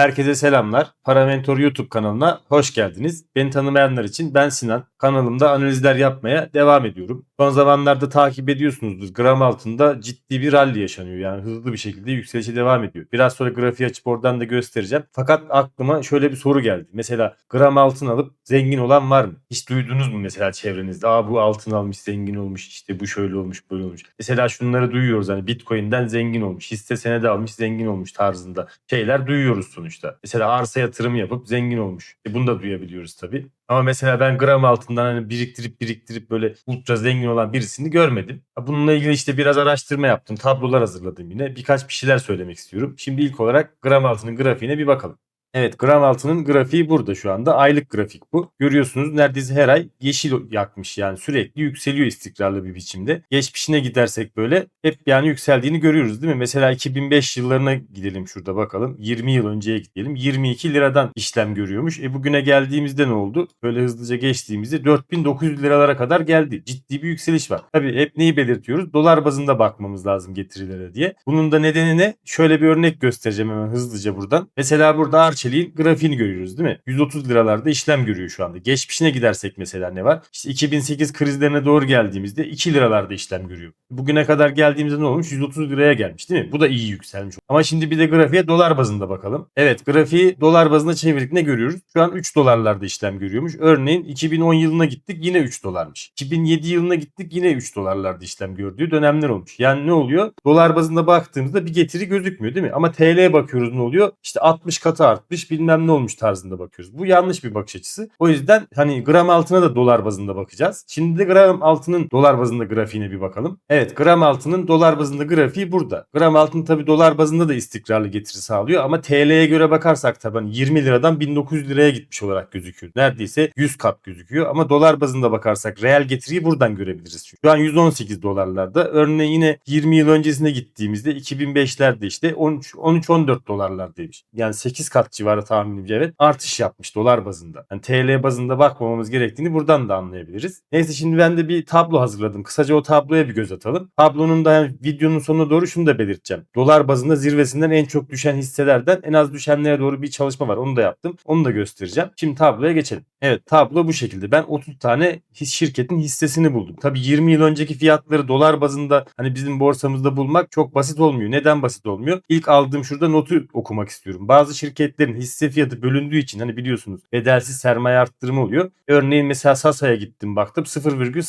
Herkese selamlar. Paraventor YouTube kanalına hoş geldiniz. Beni tanımayanlar için ben Sinan. Kanalımda analizler yapmaya devam ediyorum. Son zamanlarda takip ediyorsunuzdur. Gram altında ciddi bir rally yaşanıyor. Yani hızlı bir şekilde yükselişe devam ediyor. Biraz sonra grafiği açıp oradan da göstereceğim. Fakat aklıma şöyle bir soru geldi. Mesela gram altın alıp zengin olan var mı? Hiç duydunuz mu mesela çevrenizde? Aa bu altın almış zengin olmuş işte bu şöyle olmuş böyle olmuş. Mesela şunları duyuyoruz hani Bitcoin'den zengin olmuş. Hisse senedi almış zengin olmuş tarzında şeyler duyuyoruz sonuçta. Mesela arsa yatırım yapıp zengin olmuş. E bunu da duyabiliyoruz tabii. Ama mesela ben gram altından hani biriktirip biriktirip böyle ultra zengin olan birisini görmedim. Bununla ilgili işte biraz araştırma yaptım. Tablolar hazırladım yine. Birkaç bir şeyler söylemek istiyorum. Şimdi ilk olarak gram altının grafiğine bir bakalım. Evet gram altının grafiği burada şu anda. Aylık grafik bu. Görüyorsunuz neredeyse her ay yeşil yakmış yani sürekli yükseliyor istikrarlı bir biçimde. Geçmişine gidersek böyle hep yani yükseldiğini görüyoruz değil mi? Mesela 2005 yıllarına gidelim şurada bakalım. 20 yıl önceye gidelim. 22 liradan işlem görüyormuş. E bugüne geldiğimizde ne oldu? Böyle hızlıca geçtiğimizde 4900 liralara kadar geldi. Ciddi bir yükseliş var. Tabii hep neyi belirtiyoruz? Dolar bazında bakmamız lazım getirilere diye. Bunun da nedeni ne? Şöyle bir örnek göstereceğim hemen hızlıca buradan. Mesela burada Arçelik'in grafiğini görüyoruz değil mi? 130 liralarda işlem görüyor şu anda. Geçmişine gidersek mesela ne var? İşte 2008 krizlerine doğru geldiğimizde 2 liralarda işlem görüyor. Bugüne kadar geldiğimizde ne olmuş? 130 liraya gelmiş değil mi? Bu da iyi yükselmiş. Ama şimdi bir de grafiğe dolar bazında bakalım. Evet grafiği dolar bazına çevirdik ne görüyoruz? Şu an 3 dolarlarda işlem görüyormuş. Örneğin 2010 yılına gittik yine 3 dolarmış. 2007 yılına gittik yine 3 dolarlarda işlem gördüğü dönemler olmuş. Yani ne oluyor? Dolar bazında baktığımızda bir getiri gözükmüyor değil mi? Ama TL'ye bakıyoruz ne oluyor? İşte 60 katı artmış bilmem ne olmuş tarzında bakıyoruz. Bu yanlış bir bakış açısı. O yüzden hani gram altına da dolar bazında bakacağız. Şimdi de gram altının dolar bazında grafiğine bir bakalım. Evet gram altının dolar bazında grafiği burada. Gram altın tabi dolar bazında da istikrarlı getiri sağlıyor ama TL'ye göre bakarsak tabi hani 20 liradan 1900 liraya gitmiş olarak gözüküyor. Neredeyse 100 kat gözüküyor ama dolar bazında bakarsak reel getiriyi buradan görebiliriz. Çünkü. Şu an 118 dolarlarda. Örneğin yine 20 yıl öncesine gittiğimizde 2005'lerde işte 13 13-14 dolarlardaymış. Yani 8 kat civarı tahminimce evet artış yapmış dolar bazında. Yani TL bazında bakmamamız gerektiğini buradan da anlayabiliriz. Neyse şimdi ben de bir tablo hazırladım. Kısaca o tabloya bir göz atalım. Tablonun da yani videonun sonuna doğru şunu da belirteceğim. Dolar bazında zirvesinden en çok düşen hisselerden en az düşenlere doğru bir çalışma var. Onu da yaptım. Onu da göstereceğim. Şimdi tabloya geçelim. Evet tablo bu şekilde. Ben 30 tane his şirketin hissesini buldum. Tabii 20 yıl önceki fiyatları dolar bazında hani bizim borsamızda bulmak çok basit olmuyor. Neden basit olmuyor? İlk aldığım şurada notu okumak istiyorum. Bazı şirketlerin hisse fiyatı bölündüğü için hani biliyorsunuz bedelsiz sermaye arttırımı oluyor. Örneğin mesela Sasa'ya gittim baktım 0,01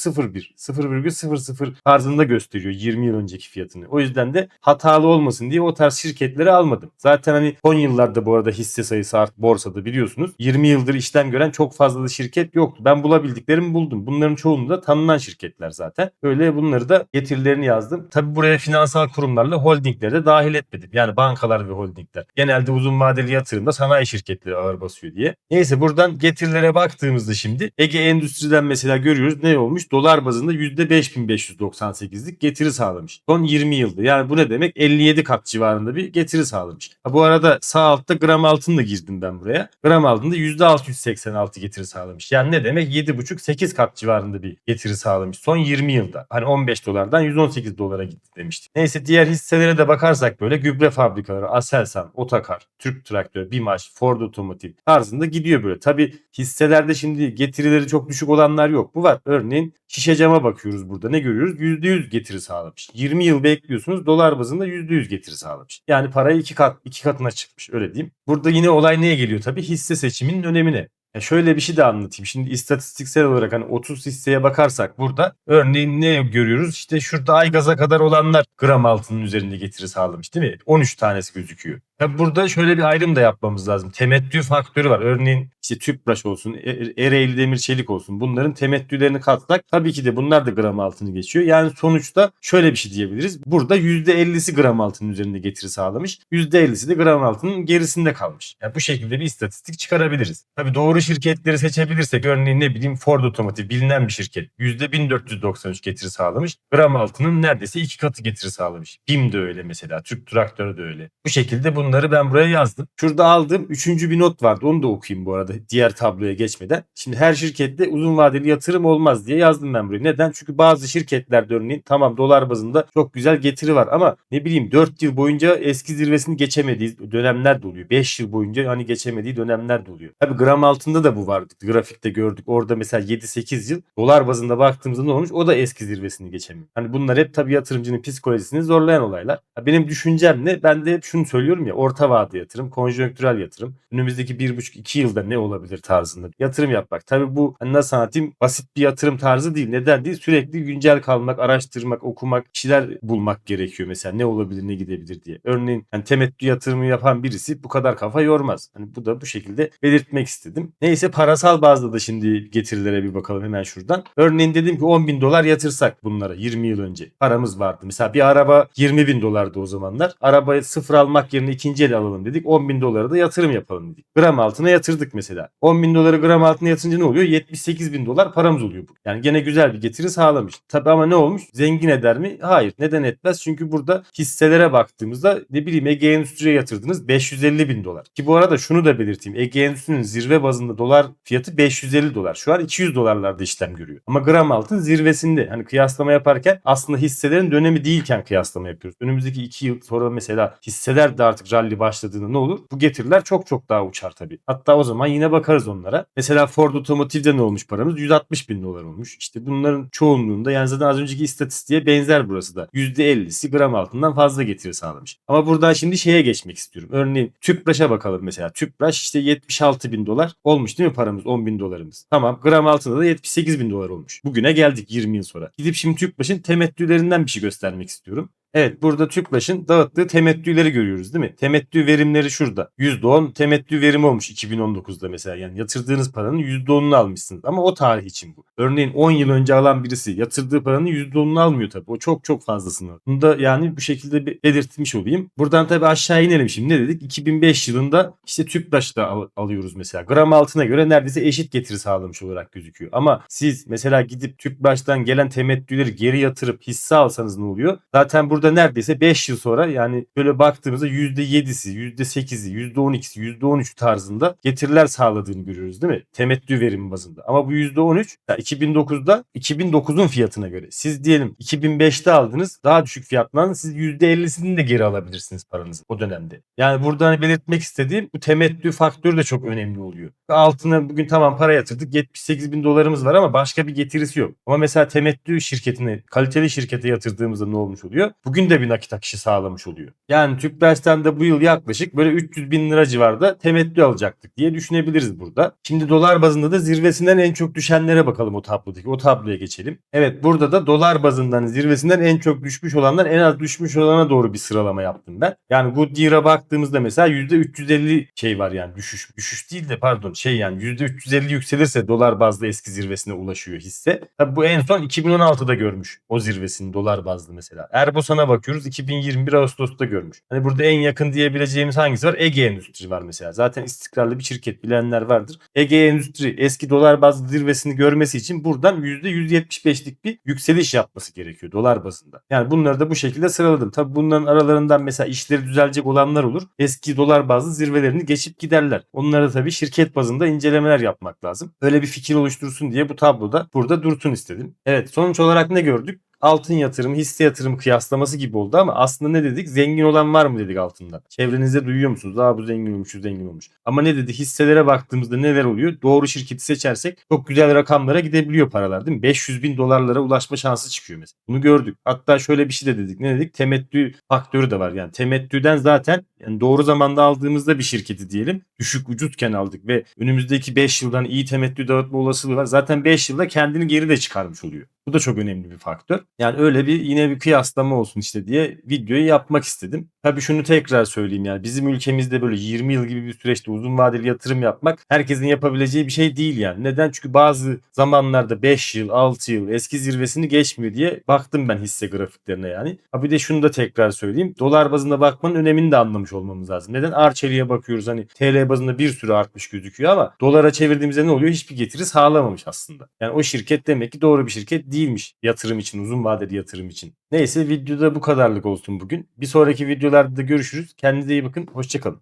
0,00 tarzında gösteriyor 20 yıl önceki fiyatını. O yüzden de hatalı olmasın diye o tarz şirketleri almadım. Zaten hani son yıllarda bu arada hisse sayısı art borsada biliyorsunuz. 20 yıldır işlem gören çok fazla da şirket yoktu. Ben bulabildiklerimi buldum. Bunların çoğunu da tanınan şirketler zaten. Öyle bunları da getirilerini yazdım. Tabi buraya finansal kurumlarla holdingleri de dahil etmedim. Yani bankalar ve holdingler. Genelde uzun vadeli yatırımda sanayi şirketleri ağır basıyor diye. Neyse buradan getirilere baktığımızda şimdi Ege Endüstri'den mesela görüyoruz ne olmuş? Dolar bazında %5598'lik getiri sağlamış. Son 20 yılda. Yani bu ne demek? 57 kat civarında bir getiri sağlamış. Ha, bu arada sağ altta gram altın da girdim ben buraya. Gram altında %686 getiri sağlamış. Yani ne demek? 7,5-8 kat civarında bir getiri sağlamış. Son 20 yılda. Hani 15 dolardan 118 dolara gitti demiştik. Neyse diğer hisselere de bakarsak böyle gübre fabrikaları, Aselsan, Otakar, Türk Traktör, Bimaş, Ford Otomotiv tarzında gidiyor böyle. Tabi hisselerde şimdi getirileri çok düşük olanlar yok. Bu var. Örneğin şişe cama bakıyoruz burada. Ne görüyoruz? %100 getiri sağlamış. 20 yıl bekliyorsunuz. Dolar bazında %100 getiri sağlamış. Yani parayı iki kat iki katına çıkmış öyle diyeyim. Burada yine olay neye geliyor tabii? Hisse seçiminin önemine. Ya şöyle bir şey de anlatayım. Şimdi istatistiksel olarak hani 30 hisseye bakarsak burada örneğin ne görüyoruz? İşte şurada ay gaza kadar olanlar gram altının üzerinde getiri sağlamış değil mi? 13 tanesi gözüküyor. Ya burada şöyle bir ayrım da yapmamız lazım. Temettü faktörü var. Örneğin işte Tüpraş olsun, E- Ereğli Demir Çelik olsun. Bunların temettülerini katsak tabii ki de bunlar da gram altını geçiyor. Yani sonuçta şöyle bir şey diyebiliriz. Burada %50'si gram altının üzerinde getiri sağlamış. %50'si de gram altının gerisinde kalmış. Yani bu şekilde bir istatistik çıkarabiliriz. Tabii doğru şirketleri seçebilirsek örneğin ne bileyim Ford Otomotiv bilinen bir şirket. %1493 getiri sağlamış. Gram altının neredeyse iki katı getiri sağlamış. BİM de öyle mesela. Türk Traktörü de öyle. Bu şekilde bunlar Onları ben buraya yazdım. Şurada aldığım üçüncü bir not vardı. Onu da okuyayım bu arada diğer tabloya geçmeden. Şimdi her şirkette uzun vadeli yatırım olmaz diye yazdım ben buraya. Neden? Çünkü bazı şirketlerde örneğin tamam dolar bazında çok güzel getiri var ama ne bileyim 4 yıl boyunca eski zirvesini geçemediği dönemler de oluyor. 5 yıl boyunca hani geçemediği dönemler de oluyor. Tabii gram altında da bu vardı. Grafikte gördük. Orada mesela 7-8 yıl dolar bazında baktığımızda ne olmuş? O da eski zirvesini geçemiyor. Hani bunlar hep tabii yatırımcının psikolojisini zorlayan olaylar. Benim düşüncem ne? Ben de hep şunu söylüyorum ya orta vade yatırım, konjonktürel yatırım. Önümüzdeki 1,5-2 yılda ne olabilir tarzında yatırım yapmak. Tabii bu hani nasıl anlatayım basit bir yatırım tarzı değil. Neden değil? Sürekli güncel kalmak, araştırmak, okumak, bir şeyler bulmak gerekiyor mesela ne olabilir ne gidebilir diye. Örneğin hani temettü yatırımı yapan birisi bu kadar kafa yormaz. Hani bu da bu şekilde belirtmek istedim. Neyse parasal bazda da şimdi getirilere bir bakalım hemen şuradan. Örneğin dedim ki 10 bin dolar yatırsak bunlara 20 yıl önce. Paramız vardı. Mesela bir araba 20 bin dolardı o zamanlar. Arabayı sıfır almak yerine ikinci el alalım dedik. 10 bin dolara da yatırım yapalım dedik. Gram altına yatırdık mesela. 10 bin doları gram altına yatırınca ne oluyor? 78 bin dolar paramız oluyor bu. Yani gene güzel bir getiri sağlamış. Tabi ama ne olmuş? Zengin eder mi? Hayır. Neden etmez? Çünkü burada hisselere baktığımızda ne bileyim Ege Endüstri'ye yatırdınız 550 bin dolar. Ki bu arada şunu da belirteyim. Ege Endüstri'nin zirve bazında dolar fiyatı 550 dolar. Şu an 200 dolarlarda işlem görüyor. Ama gram altın zirvesinde. Hani kıyaslama yaparken aslında hisselerin dönemi değilken kıyaslama yapıyoruz. Önümüzdeki 2 yıl sonra mesela hisseler de artık rally başladığında ne olur? Bu getiriler çok çok daha uçar tabii. Hatta o zaman yine bakarız onlara. Mesela Ford Otomotiv'de ne olmuş paramız? 160 bin dolar olmuş. İşte bunların çoğunluğunda yani zaten az önceki istatistiğe benzer burası da. %50'si gram altından fazla getiri sağlamış. Ama buradan şimdi şeye geçmek istiyorum. Örneğin Tüpraş'a bakalım mesela. Tüpraş işte 76 bin dolar olmuş değil mi paramız? 10 bin dolarımız. Tamam gram altında da 78 bin dolar olmuş. Bugüne geldik 20 yıl sonra. Gidip şimdi Tüpraş'ın temettülerinden bir şey göstermek istiyorum. Evet burada TÜKBAŞ'ın dağıttığı temettüleri görüyoruz değil mi? Temettü verimleri şurada. %10 temettü verimi olmuş 2019'da mesela. Yani yatırdığınız paranın %10'unu almışsınız. Ama o tarih için bu. Örneğin 10 yıl önce alan birisi yatırdığı paranın %10'unu almıyor tabii. O çok çok fazlasını. Bunu da yani bu şekilde bir belirtmiş olayım. Buradan tabii aşağı inelim şimdi. Ne dedik? 2005 yılında işte TÜKBAŞ'ta al- alıyoruz mesela. Gram altına göre neredeyse eşit getiri sağlamış olarak gözüküyor. Ama siz mesela gidip TÜKBAŞ'tan gelen temettüleri geri yatırıp hisse alsanız ne oluyor? Zaten burada neredeyse 5 yıl sonra yani böyle baktığımızda %7'si, %8'i, %12'si, %13 tarzında getiriler sağladığını görüyoruz değil mi? Temettü verimi bazında. Ama bu %13 ya 2009'da 2009'un fiyatına göre. Siz diyelim 2005'te aldınız daha düşük fiyattan siz %50'sini de geri alabilirsiniz paranızı o dönemde. Yani burada hani belirtmek istediğim bu temettü faktörü de çok önemli oluyor. Altına bugün tamam para yatırdık 78 bin dolarımız var ama başka bir getirisi yok. Ama mesela temettü şirketine kaliteli şirkete yatırdığımızda ne olmuş oluyor? Bugün de bir nakit akışı sağlamış oluyor. Yani Tüpraş'tan de bu yıl yaklaşık böyle 300 bin lira civarında temettü alacaktık diye düşünebiliriz burada. Şimdi dolar bazında da zirvesinden en çok düşenlere bakalım o tablodaki. O tabloya geçelim. Evet burada da dolar bazından zirvesinden en çok düşmüş olanlar en az düşmüş olana doğru bir sıralama yaptım ben. Yani Goodyear'a baktığımızda mesela %350 şey var yani düşüş. Düşüş değil de pardon şey yani %350 yükselirse dolar bazlı eski zirvesine ulaşıyor hisse. Tabi bu en son 2016'da görmüş o zirvesini dolar bazlı mesela. Erbosan'a bakıyoruz 2021 Ağustos'ta görmüş. Hani burada en yakın diyebileceğimiz hangisi var? Ege Endüstri var mesela. Zaten istikrarlı bir şirket bilenler vardır. Ege Endüstri eski dolar bazlı zirvesini görmesi için buradan %175'lik bir yükseliş yapması gerekiyor dolar bazında. Yani bunları da bu şekilde sıraladım. Tabi bunların aralarından mesela işleri düzelecek olanlar olur. Eski dolar bazlı zirvelerini geçip giderler. Onlara da tabii şirket bazında incelemeler yapmak lazım. Öyle bir fikir oluştursun diye bu tabloda burada dursun istedim. Evet sonuç olarak ne gördük? Altın yatırımı, hisse yatırımı kıyaslaması gibi oldu ama aslında ne dedik? Zengin olan var mı dedik altından. Çevrenizde duyuyor musunuz? Aa bu zengin olmuş, şu zengin olmuş. Ama ne dedi? Hisselere baktığımızda neler oluyor? Doğru şirketi seçersek çok güzel rakamlara gidebiliyor paralar değil mi? 500 bin dolarlara ulaşma şansı çıkıyor mesela. Bunu gördük. Hatta şöyle bir şey de dedik. Ne dedik? Temettü faktörü de var. Yani temettüden zaten yani doğru zamanda aldığımızda bir şirketi diyelim düşük ucuzken aldık ve önümüzdeki 5 yıldan iyi temettü dağıtma olasılığı var. Zaten 5 yılda kendini geri de çıkarmış oluyor. Bu da çok önemli bir faktör. Yani öyle bir yine bir kıyaslama olsun işte diye videoyu yapmak istedim. Tabii şunu tekrar söyleyeyim yani bizim ülkemizde böyle 20 yıl gibi bir süreçte uzun vadeli yatırım yapmak herkesin yapabileceği bir şey değil yani. Neden? Çünkü bazı zamanlarda 5 yıl, 6 yıl eski zirvesini geçmiyor diye baktım ben hisse grafiklerine yani. Ha bir de şunu da tekrar söyleyeyim. Dolar bazında bakmanın önemini de anlamış olmamız lazım. Neden? Arçelik'e bakıyoruz hani TL bazında bir sürü artmış gözüküyor ama dolara çevirdiğimizde ne oluyor? Hiçbir getiri sağlamamış aslında. Yani o şirket demek ki doğru bir şirket değilmiş yatırım için, uzun vadeli yatırım için. Neyse videoda bu kadarlık olsun bugün. Bir sonraki videolarda da görüşürüz. Kendinize iyi bakın. Hoşçakalın.